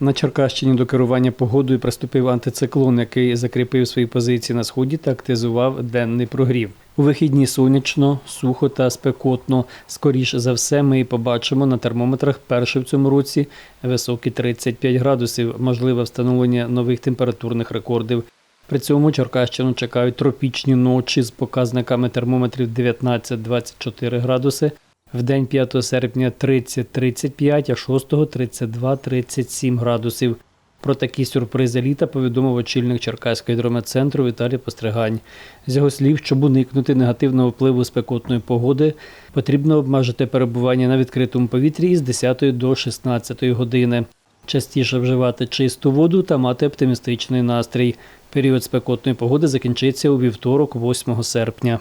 На Черкащині до керування погодою приступив антициклон, який закріпив свої позиції на сході та активізував денний прогрів. У вихідні сонячно, сухо та спекотно. Скоріш за все, ми побачимо на термометрах перший в цьому році високі 35 градусів, можливе встановлення нових температурних рекордів. При цьому Черкащину чекають тропічні ночі з показниками термометрів 19-24 градуси. В день 5 серпня 30-35, а 6 32-37 градусів. Про такі сюрпризи літа повідомив очільник Черкаського гідрометцентру Віталій Постригань. З його слів, щоб уникнути негативного впливу спекотної погоди, потрібно обмежити перебування на відкритому повітрі із 10 до 16 години. Частіше вживати чисту воду та мати оптимістичний настрій. Період спекотної погоди закінчиться у вівторок, 8 серпня.